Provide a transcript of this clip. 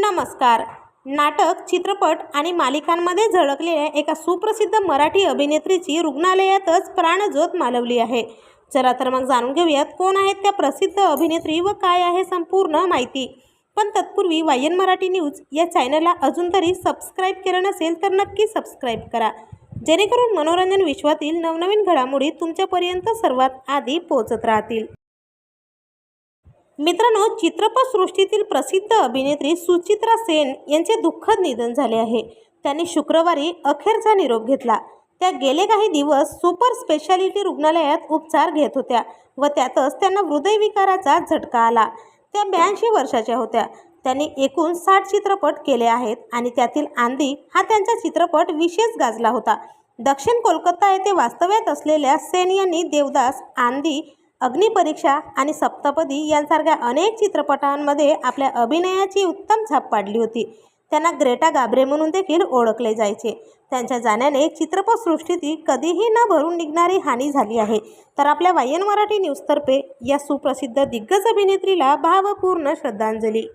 नमस्कार. नाटक चित्रपट आणि मालिकांमध्ये झळकलेल्या एका सुप्रसिद्ध मराठी अभिनेत्रीची रुग्णालयातच प्राणज्योत मालवली आहे. चला तर मग जाणून घेऊयात कोण आहेत त्या प्रसिद्ध अभिनेत्री व काय आहे संपूर्ण माहिती. पण तत्पूर्वी वायन मराठी न्यूज या चॅनलला अजून तरी सबस्क्राईब केलं नसेल तर नक्की सबस्क्राईब करा. जेणेकरून मनोरंजन विश्वातील नवनवीन घडामोडी तुमच्यापर्यंत सर्वात आधी पोहोचत राहतील. मित्रांनो चित्रपटसृष्टीतील प्रसिद्ध अभिनेत्री सुचित्रा सेन यांचे दुःखद निधन झाले आहे. त्यांनी शुक्रवारी अखेरचा निरोप घेतला. त्या गेले काही दिवस सुपर स्पेशालिटी रुग्णालयात उपचार घेत होत्या व त्यातच त्यांना हृदयविकाराचा झटका आला. त्या ब्याऐंशी वर्षाच्या होत्या. त्यांनी एकूण साठ चित्रपट केले आहेत आणि त्यातील आंधी हा त्यांचा चित्रपट विशेष गाजला होता. दक्षिण कोलकाता येथे वास्तव्यात असलेल्या सेन यांनी देवदास आंधी अग्निपरीक्षा आणि सप्तपदी यांसारख्या अनेक चित्रपटांमध्ये आपल्या अभिनयाची उत्तम छाप पाडली होती. त्यांना ग्रेटा गाबरे म्हणून देखील ओळखले जायचे. त्यांच्या जाण्याने चित्रपटसृष्टीतील कधीही न भरून निघणारी हानी झाली आहे. तर आपल्या वायन मराठी न्यूजतर्फे या सुप्रसिद्ध दिग्गज अभिनेत्रीला भावपूर्ण श्रद्धांजली.